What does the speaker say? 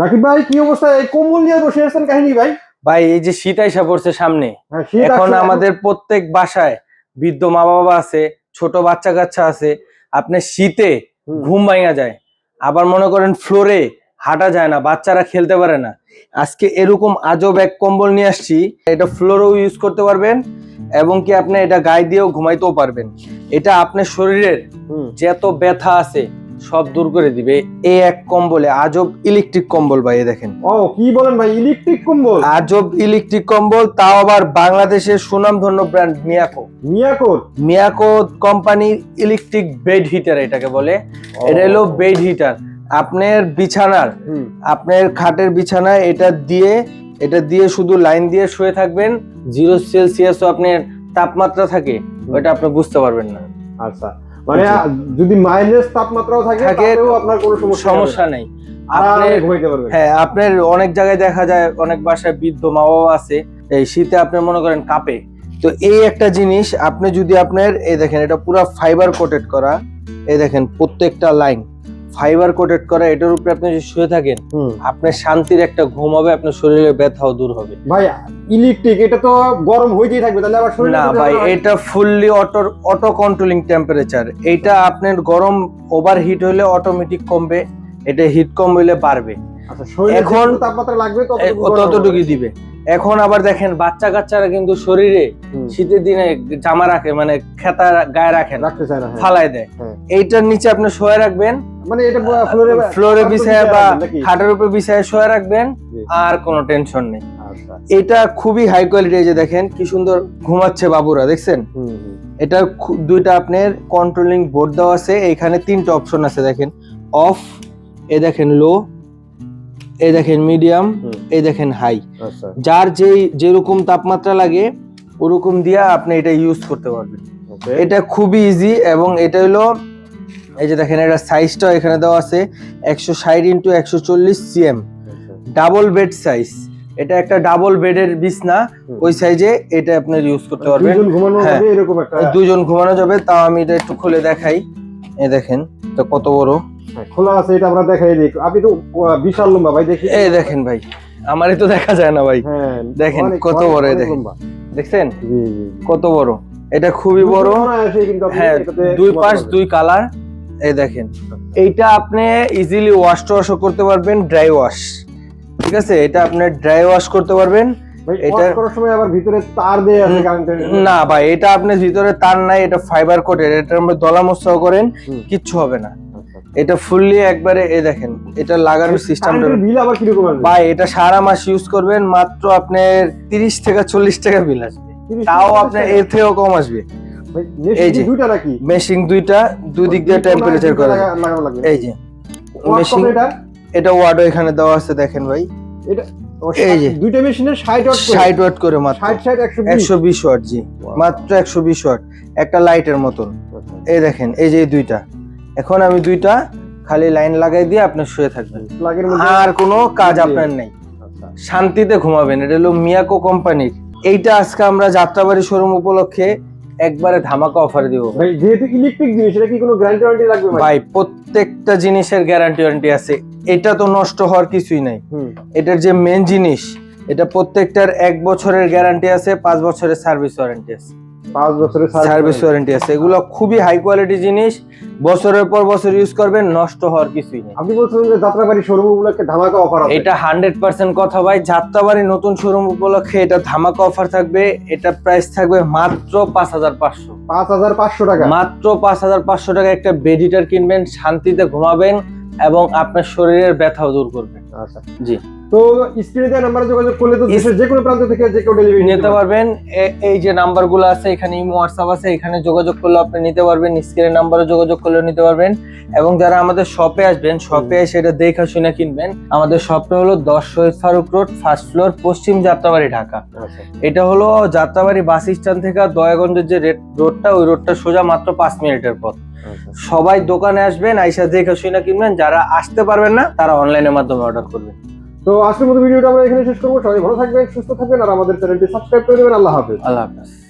রাকিব ভাই কি অবস্থা? এই কম্বল নিয়ে বসে আছেন কাহিনী ভাই। ভাই এই যে শীত আইসা পড়ছে সামনে হ্যাঁ, এখন আমাদের প্রত্যেক বাসায় বৃদ্ধ মা বাবা আছে ছোট বাচ্চা কাচ্চা আছে আপনি শীতে। ঘুম ভাঙা যায়। আবার মনে করেন ফ্লোরে হাঁটা যায় না বাচ্চারা খেলতে পারে না। আজকে এরকম আজব এক কম্বল নিয়ে আসছি এটা ফ্লোরেও ইউজ করতে পারবেন এবং কি আপনি এটা গায়ে দিয়েও ঘুমাইতেও পারবেন। এটা আপনার শরীরের যত ব্যথা আছে সব দূর করে দিবে। এই এক কম্বলে আজব ইলেকট্রিক কম্বল ভাই দেখেন। ও কি বলেন ভাই ইলেকট্রিক কম্বল? আজব ইলেকট্রিক কম্বল তাও আবার বাংলাদেশের সুনামধন্য ব্র্যান্ড মিয়াকো মিয়াকোর মিয়াকো কোম্পানির ইলেকট্রিক বেড হিটার এটাকে বলে। এটা হলো বেড হিটার আপনার বিছানার আপনার খাটের বিছানায় এটা দিয়ে এটা দিয়ে শুধু লাইন দিয়ে শুয়ে থাকবেন। জিরো সেলসিয়াসও আপনার তাপমাত্রা থাকে ওটা আপনি বুঝতে পারবেন না। আচ্ছা। মানে যদি মাইনাস তাপমাত্রাও থাকে তাহলেও আপনার কোনো সমস্যা সমস্যা নেই। আপনি ঘুমাইতে পারবেন। হ্যাঁ আপনার অনেক জায়গায় দেখা যায় অনেক বাসায় বৃদ্ধ মা বাবা আছে এই শীতে আপনি মনে করেন কাঁপে। তো এই একটা জিনিস আপনি যদি আপনার এই দেখেন এটা পুরো ফাইবার কোটেড করা এই দেখেন প্রত্যেকটা লাইন ফাইবার কোটেড করা এটার উপরে আপনি যদি শুয়ে থাকেন আপনার শান্তির একটা ঘুম হবে আপনার শরীরের ব্যথাও দূর হবে। ভাই ইলেকট্রিক এটা তো গরম হইতেই থাকবে তাহলে আবার শরীরে না ভাই এটা fully auto auto controlling temperature এটা আপনার গরম ওভার হিট হলে অটোমেটিক কমবে এটা হিট কম হইলে বাড়বে। আচ্ছা শরীরে এখন- তাপমাত্রা লাগবে ততটুকুই দিবে। এখন আবার দেখেন বাচ্চা কাচ্চারা কিন্তু শরীরে শীতের দিনে জামা রাখে মানে খেতা গায়ে রাখে রাখতে চায় না হ্যাঁ। ফালাই দেয় হ্যাঁ। এইটার নিচে আপনি শোয়ে রাখবেন মানে এটা ফ্লোরে ফ্লোরে বিছায় বা? খাটের উপর বিছায় শোয়ে রাখবেন আর কোনো টেনশন নেই আচ্ছা এটা খুবই হাই কোয়ালিটি এই যে দেখেন কি সুন্দর ঘুমাচ্ছে বাবুরা দেখছেন। এটা দুইটা আপনার কন্ট্রোলিং বোর্ড দেওয়া আছে এখানে তিনটা অপশন আছে দেখেন অফ এ দেখেন লো এ দেখেন মিডিয়াম। এই দেখেন হাই আচ্ছা। যার যেই যেরকম তাপমাত্রা লাগে ওরকম দিয়া আপনি এটা ইউজ করতে পারবেন। এটা খুবই ইজি এবং এটা হলো এই যে দেখেন এটা সাইজটা এখানে দেওয়া আছে একশো ষাট ইন্টু একশো চল্লিশ সিএম। ডাবল বেড সাইজ এটা একটা ডাবল বেডের বিছনা ওই সাইজে এটা আপনার ইউজ করতে পারবেন। দুইজন ঘুমানো হ্যাঁ। যাবে এরকম একটা দুজন ঘুমানো যাবে তাও আমি এটা একটু খুলে দেখাই। এই দেখেন এটা কত বড়। হ্যাঁ, খোলা আছে এটা আমরা দেখাই আপনি তো বিশাল লম্বা ভাই দেখি। এই দেখেন ভাই। আমারই তো দেখা যায় না ভাই। হ্যাঁ দেখেন, কত বড় দেখেন। দেখছেন? কত বড়? এটা খুবই বড়। হ্যাঁ দুই পাশ দুই কালার এই দেখেন এইটা আপনি ইজিলি ওয়াশ ওয়াশও করতে পারবেন ড্রাই ওয়াশ ঠিক আছে? এটা আপনি ড্রাই ওয়াশ করতে পারবেন। এটা- করার সময় আবার ভিতরে তার দেয়া আছে না ভাই এটা আপনি ভিতরে তার নাই এটা ফাইবার কোটের এটা মধ্যে দলা মশাও করেন কিচ্ছু হবে না। এটা ফুললি একবারে এই দেখেন এটা লাগানোর সিস্টেমটা বিল আবার কীরকম আসবে? ভাই এটা সারা মাস ইউজ করবেন মাত্র আপনার তিরিশ থেকে চল্লিশ টাকা বিল আসবে। তাও আপনার? এর থেকেও কম আসবে। এই যে। দুইটা নাকি? মেশিং দুইটা দুই দিক দিয়ে টেম্পারেচার করা। এই যে ওয়াট মেশিং এটা? এটা ওয়ার্ডও এখানে দেওয়া আছে দেখেন ভাই। এটা এই যে। দুইটা মেশিনের 60 ওয়াট করে। ওয়াট মাত্র। 60 60 120 একশো বিশ ওয়াট জি। মাত্র একশো বিশ ওয়াট একটা লাইটের মতন। আচ্ছা। এই দেখেন এই যে এই দুইটা। এখন আমি দুইটা খালি লাইন লাগাই দিয়ে আপনি শুয়ে থাকবেন। আর কোনো কাজ আপনার নেই। আচ্ছা। শান্তিতে ঘুমাবেন। এটা হলো মিয়াকো কোম্পানির। এইটা আজকে আমরা যাত্রাবাড়ি শোরুম উপলক্ষে একবারে ধামাকা অফার দিব। ভাই যেহেতু ইলেকট্রিক জিনিস এটা কি কোনো গ্যারান্টি ওয়ারেন্টি লাগবে ভাই? ভাই প্রত্যেকটা জিনিসের গ্যারান্টি ওয়ারেন্টি আছে। এটা তো নষ্ট হওয়ার কিছুই নাই। হুম। এটার যে মেন জিনিস এটা প্রত্যেকটার এক বছরের গ্যারান্টি আছে পাঁচ বছরের সার্ভিস ওয়ারেন্টি আছে। পাঁচ বছরের সার্ভিস ওয়ারেন্টি আছে। এগুলো খুবই হাই কোয়ালিটি জিনিস। বছরের পর বছর ইউজ করবেন নষ্ট হওয়ার কিছুই নেই। আপনি বলছেন যে যাত্রাবাড়ি শোরুম গুলোকে ধামাকা অফার আছে। এটা হান্ড্রেড পার্সেন্ট কথা ভাই। যাত্রাবাড়ি নতুন শোরুম উপলক্ষে এটা ধামাকা অফার থাকবে। এটা প্রাইস থাকবে মাত্র পাঁচ হাজার পাঁচশো। পাঁচ হাজার পাঁচশো টাকা। মাত্র পাঁচ হাজার পাঁচশো টাকা একটা বেড হিটার কিনবেন শান্তিতে ঘুমাবেন এবং আপনার শরীরের ব্যথাও দূর করবেন আচ্ছা। জি। তো স্ক্রিনে দেওয়া নাম্বারে যোগাযোগ করলে তো দেশের যে কোনো প্রান্ত থেকে যে কেউ ডেলিভারি নিতে পারবেন। এই যে নাম্বারগুলো আছে এখানে ইমো হোয়াটসঅ্যাপ আছে এখানে যোগাযোগ করলে আপনি নিতে পারবেন। স্ক্রিনের নাম্বারে যোগাযোগ করলেও নিতে পারবেন। এবং যারা আমাদের শপে আসবেন শপে এসে এটা দেখা শুনে কিনবেন আমাদের শপটা হলো দশ Shahid Farooq road first floor পশ্চিম যাত্রাবাড়ি ঢাকা। আচ্ছা। এটা হলো যাত্রাবাড়ি বাস স্ট্যান্ড থেকে দয়াগঞ্জের যে রোডটা ওই রোডটা সোজা মাত্র পাঁচ মিনিটের পথ। আচ্ছা। সবাই দোকানে আসবেন আইসা দেখে শুনে কিনবেন। যারা আসতে পারবেন না তারা অনলাইনের মাধ্যমে অর্ডার করবেন। তো আজকের মতো ভিডিওটা আমরা এখানে শেষ করব। সবাই ভালো থাকবেন, সুস্থ থাকবেন, আর আমাদের চ্যানেলটি সাবস্ক্রাইব করে দেবেন। আল্লাহ হাফেজ। আল্লাহ হাফেজ।